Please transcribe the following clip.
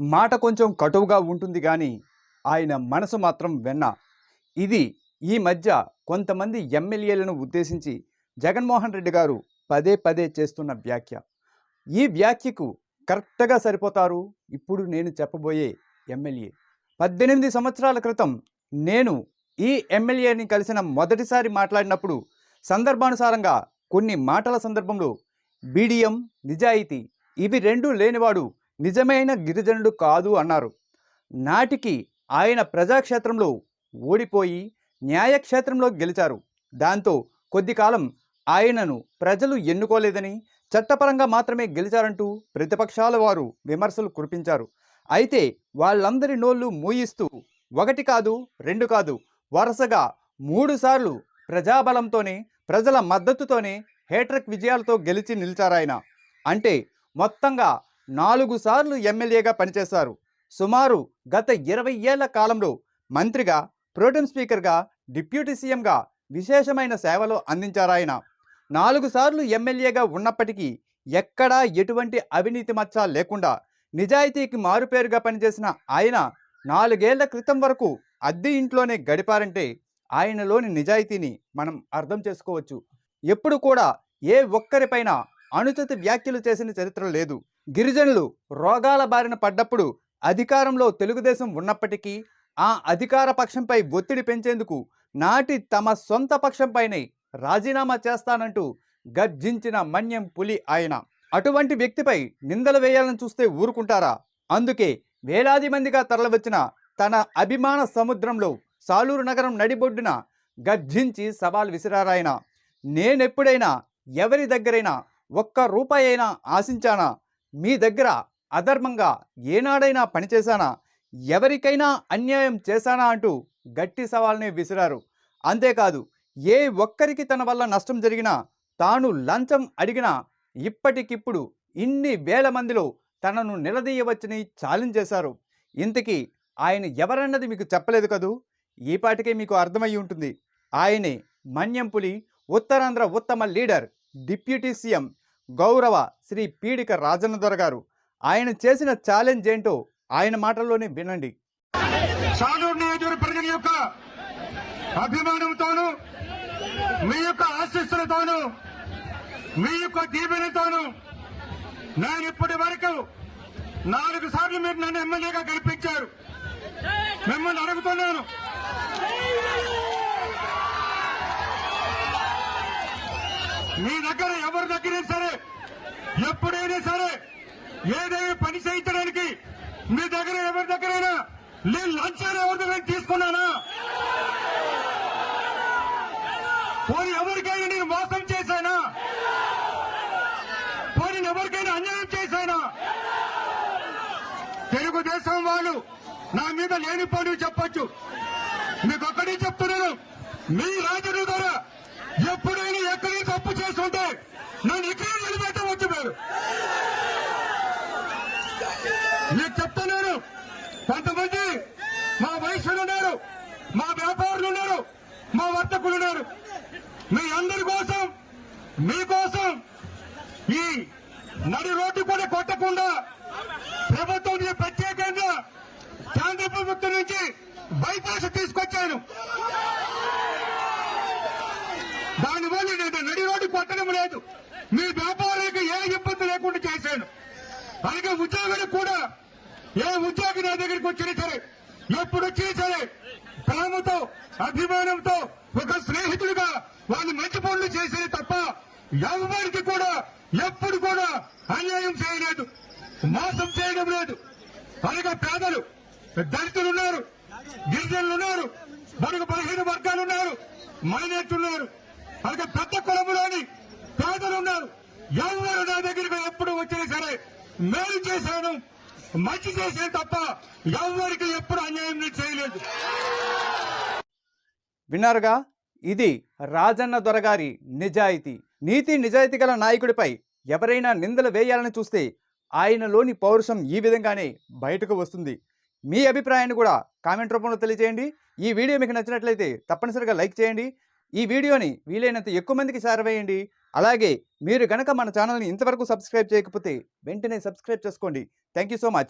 మాట కొంచెం కటువుగా ఉంటుంది కానీ ఆయన మనసు మాత్రం వెన్న. ఇది ఈ మధ్య కొంతమంది ఎమ్మెల్యేలను ఉద్దేశించి జగన్మోహన్ రెడ్డి గారు పదే పదే చేస్తున్న వ్యాఖ్య. ఈ వ్యాఖ్యకు కరెక్ట్గా సరిపోతారు? ఇప్పుడు నేను చెప్పబోయే ఎమ్మెల్యే. పద్దెనిమిది సంవత్సరాల క్రితం నేను ఈ ఎమ్మెల్యేని కలిసిన మొదటిసారి మాట్లాడినప్పుడు సందర్భానుసారంగా కొన్ని మాటల సందర్భంలో బీడియం నిజాయితీ ఇవి రెండూ లేనివాడు నిజమైన గిరిజనుడు కాదు అన్నారు. నాటికి ఆయన ప్రజాక్షేత్రంలో ఓడిపోయి న్యాయక్షేత్రంలో గెలిచారు. దాంతో కొద్ది కాలం ఆయనను ప్రజలు ఎన్నుకోలేదని చట్టపరంగా మాత్రమే గెలిచారంటూ ప్రతిపక్షాల వారు విమర్శలు కురిపించారు. అయితే వాళ్ళందరి నోళ్ళు మూయిస్తూ ఒకటి కాదు రెండు కాదు వరుసగా మూడుసార్లు ప్రజాబలంతోనే ప్రజల మద్దతుతోనే హేట్రిక్ విజయాలతో గెలిచి నిలిచారాయన. అంటే మొత్తంగా నాలుగు సార్లు ఎమ్మెల్యేగా పనిచేశారు. సుమారు గత ఇరవై ఏళ్ళ కాలంలో మంత్రిగా ప్రోటెం స్పీకర్గా డిప్యూటీ సీఎంగా విశేషమైన సేవలు అందించారాయన. నాలుగు సార్లు ఎమ్మెల్యేగా ఉన్నప్పటికీ ఎక్కడా ఎటువంటి అవినీతి మచ్చ లేకుండా నిజాయితీకి మారుపేరుగా పనిచేసిన ఆయన నాలుగేళ్ళ క్రితం వరకు అద్దె ఇంట్లోనే గడిపారంటే ఆయనలోని నిజాయితీని మనం అర్థం చేసుకోవచ్చు. ఎప్పుడు కూడా ఏ ఒక్కరిపైన అనుచిత వ్యాఖ్యలు చేసిన చరిత్ర లేదు. గిరిజనులు రోగాల బారిన పడ్డప్పుడు అధికారంలో తెలుగుదేశం ఉన్నప్పటికీ ఆ అధికార పక్షంపై ఒత్తిడి పెంచేందుకు నాటి తమ సొంత పక్షంపైనే రాజీనామా చేస్తానంటూ గర్జించిన మన్యం పులి ఆయన. అటువంటి వ్యక్తిపై నిందలు వేయాలని చూస్తే ఊరుకుంటారా? అందుకే వేలాది మందిగా తరలివచ్చిన తన అభిమాన సముద్రంలో సాలూరు నగరం నడిబొడ్డున గర్జించి సవాల్ విసిరారాయన నేనెప్పుడైనా ఎవరి దగ్గరైనా ఒక్క రూపాయి అయినా ఆశించానా? మీ దగ్గర అధర్మంగా ఏనాడైనా పనిచేశానా ఎవరికైనా అన్యాయం చేశానా? అంటూ గట్టి సవాల్ని విసిరారు. అంతేకాదు ఏ ఒక్కరికి తన వల్ల నష్టం జరిగినా తాను లంచం అడిగినా ఇప్పటికిప్పుడు ఇన్ని వేల మందిలో తనను నిలదీయవచ్చని ఛాలెంజ్ చేశారు. ఇంతకీ ఆయన ఎవరన్నది మీకు చెప్పలేదు కదూ? ఈపాటికే మీకు అర్థమై ఉంటుంది. ఆయనే మన్యంపులి ఉత్తరాంధ్ర ఉత్తమ లీడర్ డిప్యూటీ సీఎం గౌరవ శ్రీ పీడిక రాజన్న గారు. ఆయన చేసిన ఛాలెంజ్ ఏంటో ఆయన మాటల్లోనే వినండి. సాలూరు యొక్క అభిమానంతోను మీ యొక్క ఆశీస్సులతోను మీ యొక్క దీవెనతోను నేను ఇప్పటి వరకు నాలుగు సార్లు మీరు నన్ను ఎమ్మెల్యేగా గెలిపించారు. మిమ్మల్ని అడుగుతున్నాను. మీ దగ్గర దగ్గరైనా దగ్గర సరే ఎప్పుడైనా సరే ఏదైనా పని చేయించడానికి మీ దగ్గర ఎవరి దగ్గరైనా నేను లంచాన్ని ఎవరి దగ్గర తీసుకున్నానా? పోనీ ఎవరికైనా నేను మోసం చేశానా? పోనీ ఎవరికైనా అన్యాయం చేశానా? తెలుగుదేశం వాళ్ళు నా మీద లేని పనులు చెప్పచ్చు. మీకు ఒక్కడే చెప్తున్నాను. మీ రాజుల ద్వారా ఎప్పుడైనా ఎక్కడైనా తప్పు చేస్తుంటే నన్ను ఇక్కడ నిలబెట్టవచ్చు మీరు మీకు చెప్తున్నాను కొంతమంది మా వయసులు ఉన్నారు మా వ్యాపారులు ఉన్నారు మా వర్తకులు ఉన్నారు. మీ అందరి కోసం మీకోసం ఈ నడి రోడ్డు కూడా కొట్టకుండా ప్రభుత్వం ప్రత్యేకంగా కేంద్ర ప్రభుత్వం నుంచి బైపాస్ తీసుకొచ్చాను. దానివల్ల నేను నడి రోడ్డు కొట్టడం లేదు. మీ వ్యాపారానికి ఏ ఇబ్బంది లేకుండా చేశాను. అలాగే ఉద్యోగులకు కూడా ఏ ఉద్యోగి నా దగ్గరికి వచ్చినా సరే ఎప్పుడు వచ్చినా సరే ప్రేమతో అభిమానంతో ఒక స్నేహితుడిగా వాళ్ళు మంచి పనులు చేసేది తప్ప ఎవరికి కూడా ఎప్పుడు కూడా అన్యాయం చేయలేదు మోసం చేయడం లేదు. అలాగే పేదలు దళితులు ఉన్నారు గిరిజనులు ఉన్నారు మరొక బలహీన వర్గాలు ఉన్నారు మైనార్టీ ఉన్నారు. అలాగే పెద్ద కులములోని పేదలు ఉన్నారు ఎవరు నా దగ్గరికి ఎప్పుడు వచ్చినా సరే మేలు చేశాను మంచి చేశాను తప్ప ఎవరికి ఎప్పుడు అన్యాయం చేయలేదు. విన్నారుగా? ఇది రాజన్న దొరగారి నిజాయితీ. నీతి నిజాయితీ గల నాయకుడిపై ఎవరైనా నిందలు వేయాలని చూస్తే ఆయనలోని పౌరుషం ఈ విధంగానే బయటకు వస్తుంది. మీ అభిప్రాయాన్ని కూడా కామెంట్ రూపంలో తెలియజేయండి. ఈ వీడియో మీకు నచ్చినట్లయితే తప్పనిసరిగా లైక్ చేయండి. ఈ వీడియోని వీలైనంత ఎక్కువ మందికి షేర్ వేయండి అలాగే మీరు కనుక మన ఛానల్ని ఇంతవరకు సబ్స్క్రైబ్ చేయకపోతే వెంటనే సబ్స్క్రైబ్ చేసుకోండి. Thank you so much.